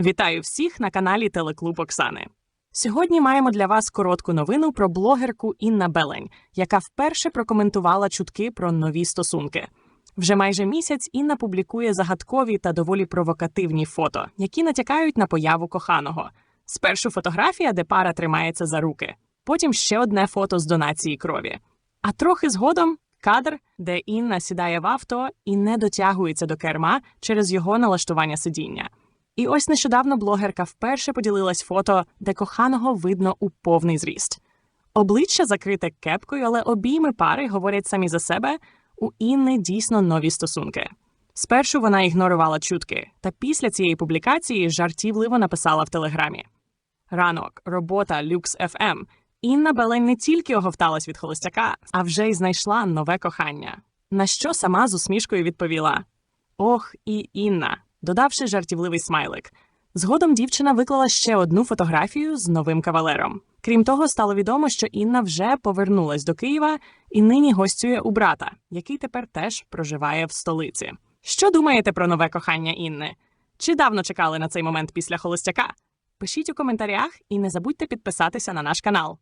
Вітаю всіх на каналі Телеклуб Оксани. Сьогодні маємо для вас коротку новину про блогерку Інна Белень, яка вперше прокоментувала чутки про нові стосунки. Вже майже місяць Інна публікує загадкові та доволі провокативні фото, які натякають на появу коханого. Спершу фотографія, де пара тримається за руки, потім ще одне фото з донації крові. А трохи згодом кадр, де Інна сідає в авто і не дотягується до керма через його налаштування сидіння. І ось нещодавно блогерка вперше поділилась фото, де коханого видно у повний зріст. Обличчя закрите кепкою, але обійми пари говорять самі за себе. У Інни дійсно нові стосунки. Спершу вона ігнорувала чутки, та після цієї публікації жартівливо написала в телеграмі: Ранок, робота, люкс FM. Інна Белень не тільки оговталась від холостяка, а вже й знайшла нове кохання. На що сама з усмішкою відповіла: Ох, і Інна, додавши жартівливий смайлик. Згодом дівчина виклала ще одну фотографію з новим кавалером. Крім того, стало відомо, що Інна вже повернулась до Києва і нині гостює у брата, який тепер теж проживає в столиці. Що думаєте про нове кохання Інни? Чи давно чекали на цей момент після холостяка? Пишіть у коментарях і не забудьте підписатися на наш канал.